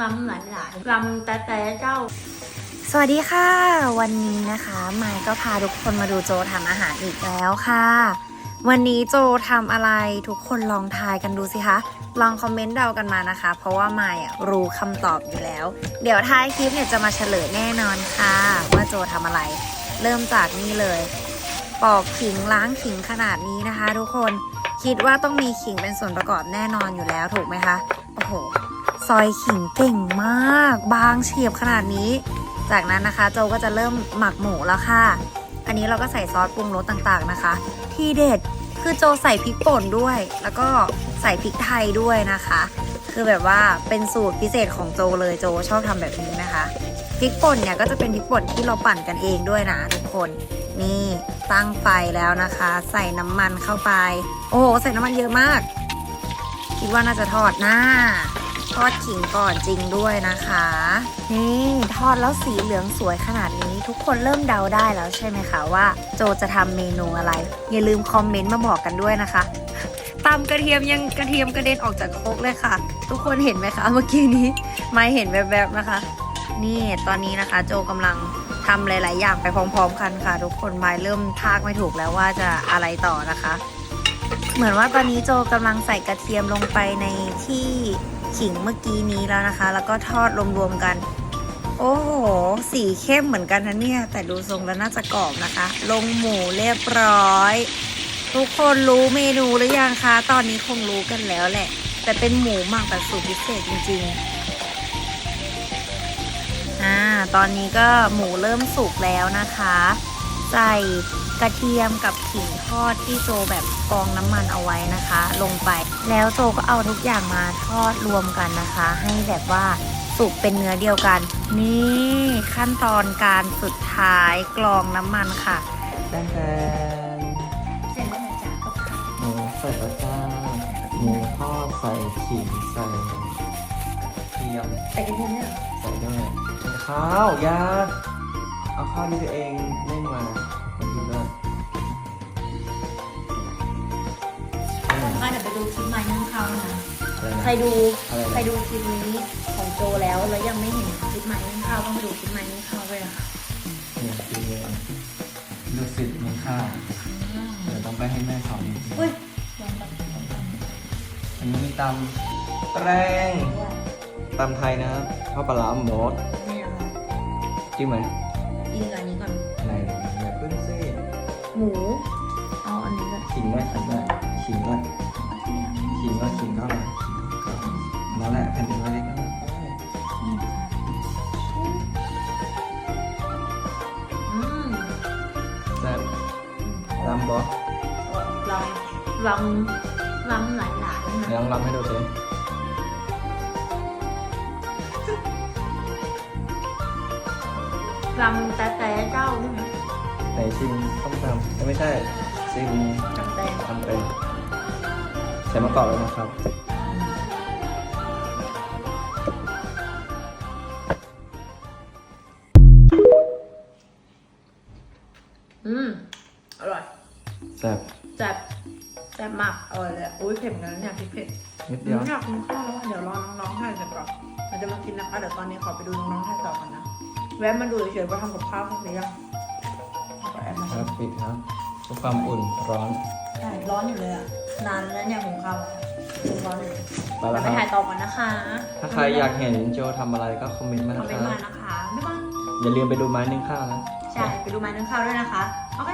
รำหลายหลายๆรำแต่แต่เจ้า สวัสดีค่ะ วันนี้นะคะไมค์ก็พาทุกคนมาดูโจทำอาหารอีกแล้วค่ะ วันนี้โจทำอะไรทุกคนลองทายกันดูสิคะลองคอมเมนต์เดากันมานะคะ เพราะว่าไมค์รู้คำตอบอยู่แล้ว เดี๋ยวท้ายคลิปเนี่ยจะมาเฉลยแน่นอนค่ะ ว่าโจทำอะไร เริ่มจากนี่เลย ปอกขิงล้างขิงขนาดนี้นะคะ ทุกคนคิดว่าต้องมีขิงเป็นส่วนประกอบแน่นอนอยู่แล้วถูกไหมคะ โอ้โห ซอยขิงเก่งมาก บางเฉียบขนาดนี้ จากนั้นนะคะโจก็จะเริ่มหมักหมูแล้วค่ะ อันนี้เราก็ใส่ซอสปรุงรสต่างๆนะคะ ที่เด็ดคือโจใส่พริกป่นด้วย แล้วก็ใส่พริกไทยด้วยนะคะ คือแบบว่าเป็นสูตรพิเศษของโจเลยโจชอบทำแบบนี้นะคะพริกป่นเนี่ยก็จะเป็นพริกป่นที่เราปั่นกันเองด้วยนะทุกคนนี่ตั้งไฟแล้วนะคะ ใส่น้ำมันเข้าไป โอ้โหใส่น้ำมันเยอะมาก คิดว่าน่าจะทอดหน้า ทอดขิงก่อนจริงด้วยนะคะ นี่ทอดแล้วสีเหลืองสวยขนาดนี้ ทุกคนเริ่มเดาได้แล้วใช่ไหมคะว่า โจจะทำเมนูอะไร อย่าลืมคอมเมนต์มาบอกกันด้วยนะคะตำกระเทียมยังกระเทียมกระเด็นออกจากโครกเลยค่ะ ทุกคนเห็นไหมคะ เมื่อกี้นี้ ไม่เห็นแวบๆนะคะ นี่ตอนนี้นะคะ โจกำลังทำหลาย ๆ อย่างไปพร้อม ๆ กันค่ะ ทุกคนไม่เริ่มทากไม่ถูกแล้วว่าจะอะไรต่อนะคะ เหมือนว่าตอนนี้โจกำลังใส่กระเทียมลงไปในที่ ขิงเมื่อกี้นี้แล้วนะคะ แล้วก็ทอดรวมๆกัน โอ้โห สีเข้มเหมือนกันนะเนี่ย แต่ดูทรงแล้วน่าจะกรอบนะคะ ลงหมูเรียบร้อย ทุกคนรู้เมนูหรือยังคะ ตอนนี้คงรู้กันแล้วแหละ แต่เป็นหมูหมักแบบสูตรพิเศษจริงๆ อ่า ตอนนี้ก็หมูเริ่มสุกแล้วนะคะ ใส่ กระเทียมกับขิงทอดที่โจแบบกองน้ำมันเอาไว้นะคะ ลงไป แล้วโจก็เอาทุกอย่างมาทอดรวมกันนะคะ ให้แบบว่าสุกเป็นเนื้อเดียวกัน นี่ขั้นตอนการสุดท้ายกรองน้ำมันค่ะแป้งแป้งเสร็จแล้วนะจ๊ะกับข้าวหมูใส่แล้วจ้าหมูทอดใส่ขิงใส่เทียมแต่กระเทียมเนี่ยใส่ด้วยข้าวยาเอาข้าวที่ตัวเองเล่นมามากินด้วย เดี๋ยวไปดูคลิปใหม่นึ่งข้าวนะอะไรนะ ใครดูอะไรนะ ใครดูคลิปนี้ของโจแล้วแล้วยังไม่เห็นคลิปใหม่นึ่งข้าวต้องไปดูคลิปใหม่นึ่งข้าวด้วยนะคะเนี่ยกินเลยดูสิมีข้าวเดี๋ยวต้องไปให้แม่สอนจริงอุ้ยลองแบบๆอันนี้มีตำแตรงตำไทยนะครับข้าวปลาร้าหมดนี่นะคะจิ้มไหมกินกับอันนี้ก่อนอะไรอย่าเพิ่งสิหมู เอาอันนี้ก่อนขิงด้วยขิงด้วยำบอลำลำลำหลายหลายๆนะเดี๋ยวลองลำให้ดูสิลำแต่แต่เจ้าใช่ไหมไหนชิมส้มตำเอ้ยไม่ใช่ชิมจำแต่ตำเป็นใส่มะกอกเลยนะครับ แซ่บแซ่บแซ่บมากอร่อยเลยอะอุ้ยเผ็ดเหมือนกันนะเนี่ยพริกเผ็ดนิดเดียว อยากกินข้าวแล้วอะเดี๋ยวรอน้องๆทานเสร็จก่อนเราจะมากินนะคะเดี๋ยวตอนนี้ขอไปดูน้องๆทานต่อกันนะ แวะมาดูเฉยๆว่าทำกับข้าวครบหรือยังขอแอบมาครับปิดครับเพื่อความอุ่นร้อน ใช่ร้อนอยู่เลยอะ นานแล้วเนี่ยหุงข้าวร้อนอยู่ไปแล้วไปคถ่ารัยบต่อก่อนนะคะถ้าใครอยากเห็นโจทำอะไรก็คอมเมนต์มาคอมนะเมคนรับต์มานะคะบ๊ายบายอย่าลืมไปดูไม้นึ่งข้าวนะ ใช่ไปดูไม้นึ่งข้าวด้วยนะคะ โอเค